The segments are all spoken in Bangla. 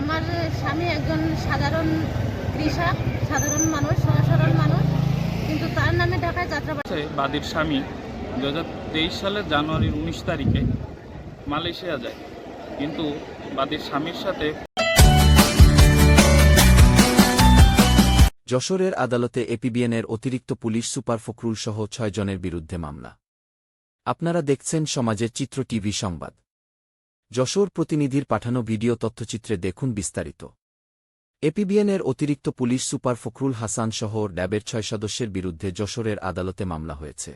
আমার স্বামী একজন সাধারণ কৃষক সাধারণ মানুষ সরল মানুষ কিন্তু তার নামে ঢাকায় যাত্রা বাদীর স্বামী দু সালের জানুয়ারির উনিশ তারিখে মালয়েশিয়া যায়। কিন্তু বাদীর স্বামীর সাথে যশোরের আদালতে এপিবিএনের অতিরিক্ত পুলিশ সুপার ফখরুল সহ ছয় জনের বিরুদ্ধে মামলা। আপনারা দেখছেন সমাজের চিত্র টিভি সংবাদ। যশোর প্রতিনিধির পাঠানো ভিডিও তথ্যচিত্রে দেখুন বিস্তারিত। এপিবিএনের অতিরিক্ত পুলিশ সুপার ফখরুল হাসান সহ ড্যাবের ছয় সদস্যের বিরুদ্ধে যশোরের আদালতে মামলা হয়েছে।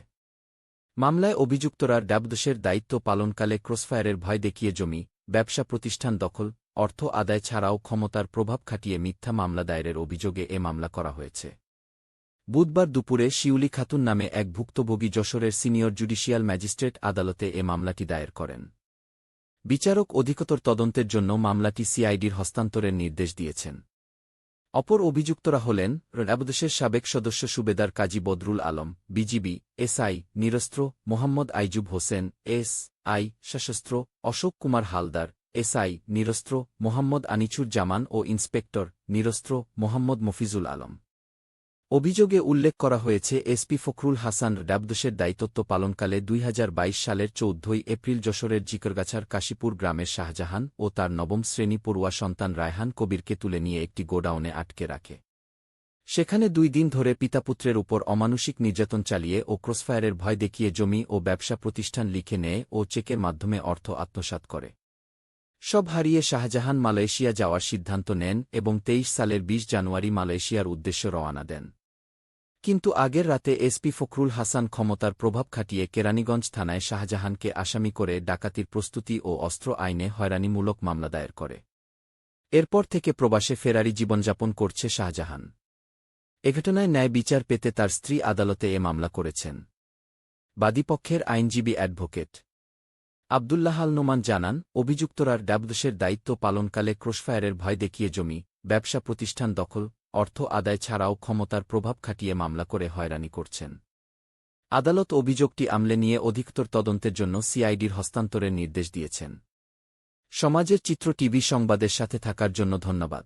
মামলায় অভিযুক্তরা ড্যাবদোষের দায়িত্ব পালনকালে ক্রসফায়ারের ভয় দেখিয়ে জমি, ব্যবসা প্রতিষ্ঠান দখল, অর্থ আদায় ছাড়াও ক্ষমতার প্রভাব খাটিয়ে মিথ্যা মামলা দায়েরের অভিযোগে এ মামলা করা হয়েছে। বুধবার দুপুরে শিউলি খাতুন নামে এক ভুক্তভোগী যশোরের সিনিয়র জুডিশিয়াল ম্যাজিস্ট্রেট আদালতে এ মামলাটি দায়ের করেন। বিচারক অধিকতর তদন্তের জন্য মামলাটি সিআইডির হস্তান্তরের নির্দেশ দিয়েছেন। অপর অভিযুক্তরা হলেন র্যাবদেশের সাবেক সদস্য সুবেদার কাজী বদরুল আলম, বিজিবি, এসআই, নিরস্ত্র, মোহাম্মদ আইজুব হোসেন এস আই সশস্ত্র, অশোক কুমার হালদার, এসআই, নিরস্ত্র, মোহাম্মদ আনিচুর জামান ও ইন্সপেক্টর, নিরস্ত্র, মোহাম্মদ মফিজুল আলম। অভিযোগে উল্লেখ করা হয়েছে, এসপি ফখরুল হাসান ডাবদোষের দায়িত্ব পালনকালে দুই হাজার বাইশ সালের চৌদ্দই এপ্রিল যশোরের জিকরগাছার কাশীপুর গ্রামের শাহজাহান ও তার নবম শ্রেণি পড়ুয়া সন্তান রায়হান কবিরকে তুলে নিয়ে একটি গোডাউনে আটকে রাখে। সেখানে দুই দিন ধরে পিতাপুত্রের উপর অমানুষিক নির্যাতন চালিয়ে ও ক্রসফায়ারের ভয় দেখিয়ে জমি ও ব্যবসা প্রতিষ্ঠান লিখে নেয় ও চেকের মাধ্যমে অর্থ আত্মসাৎ করে। সব হারিয়ে শাহজাহান মালয়েশিয়া যাওয়ার সিদ্ধান্ত নেন এবং তেইশ সালের ২০ জানুয়ারি মালয়েশিয়ার উদ্দেশ্যে রওয়ানা দেন। কিন্তু আগের রাতে এসপি ফখরুল হাসান ক্ষমতার প্রভাব খাটিয়ে কেরানীগঞ্জ থানায় শাহজাহানকে আসামি করে ডাকাতির প্রস্তুতি ও অস্ত্র আইনে হয়রানিমূলক মামলা দায়ের করে। এরপর থেকে প্রবাসে ফেরারি জীবনযাপন করছে শাহজাহান। এ ঘটনায় ন্যায় বিচার পেতে তার স্ত্রী আদালতে এ মামলা করেছেন। বাদীপক্ষের আইনজীবী অ্যাডভোকেট আবদুল্লাহ আল নোমান জানান, অভিযুক্তরার ডাবদোষের দায়িত্ব পালনকালে ক্রসফায়ারের ভয় দেখিয়ে জমি, ব্যবসা প্রতিষ্ঠান দখল অর্থ আদায় ছাড়াও ক্ষমতার প্রভাব খাটিয়ে মামলা করে হয়রানি করছেন। আদালত অভিযোগটি আমলে নিয়ে অধিকতর তদন্তের জন্য সিআইডির হস্তান্তরের নির্দেশ দিয়েছেন। সমাজের চিত্র টিভি সংবাদের সাথে থাকার জন্য ধন্যবাদ।